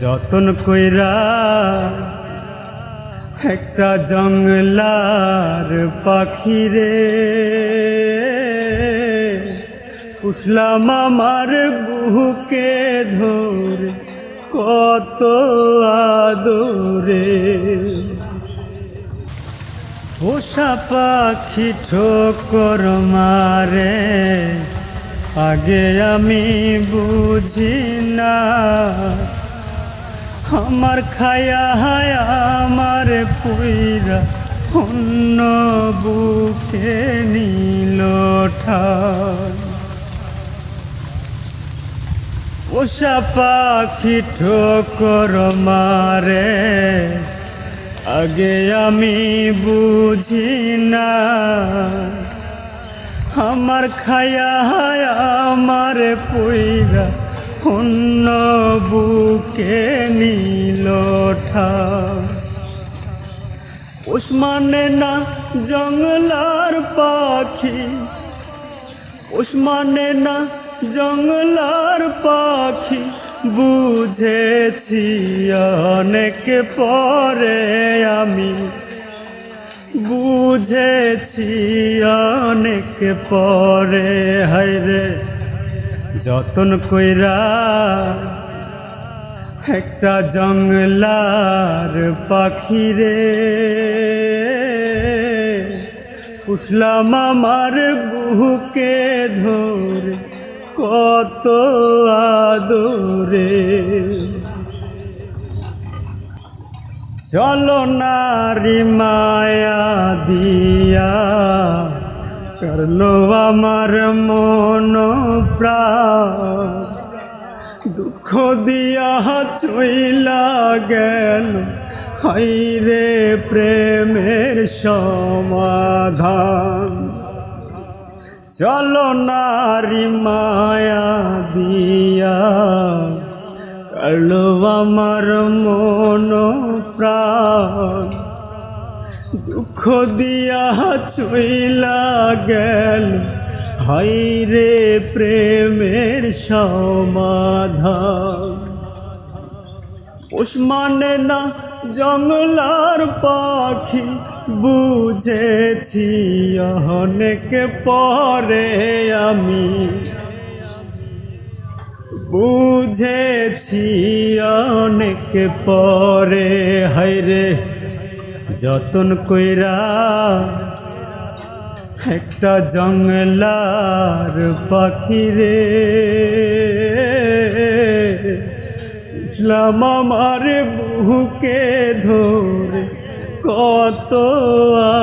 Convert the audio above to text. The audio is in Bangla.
যতন কইরা একটা জঙ্গলার পাখিরে পুষলাম আমার বুকে ধরে, কত আদরে। পোষা পাখি ঠোকর মারে, আগে আমি বুঝি না। আমার খায়া হায় আমার পুইরা অন্য বুকে নীল পোষা পাখি ঠোকর মারে, আগে আমি বুঝি না। আমার খায়া হায় আমার পুইরা অন্য বুকে নীল ওসমানে না জঙ্গলার পাখি। ওসমানে না জঙ্গলার পাখি। বুঝেছি অনেক পরে আমি। বুঝেছি অনেক পরে, হায়রে। যতন কইরা একটা জঙ্গলার পাখিরে পুষলাম আমার বুকে ধরে, কত আদরে। চলো নারী মায়া দিয়া করল আমার মন দুঃখ দিয়া চইলা গেল হাইরে প্রেমের সমাধান। চলো নারী মায়া দিয়া, কালো আমার মন প্রাণ। দুঃখ দিয়া চইলা গেল। হাই রে প্রেমের সমাধান। ওসমানে না জঙ্গলার পাখি, বুঝেছি অনেক পরে আমি। বুঝেছি অনেক পরে হাইরে যতন কইরা একটা জঙ্গলার পাখি রে। ইসলাম আমার বুকে ধরে কত আদরে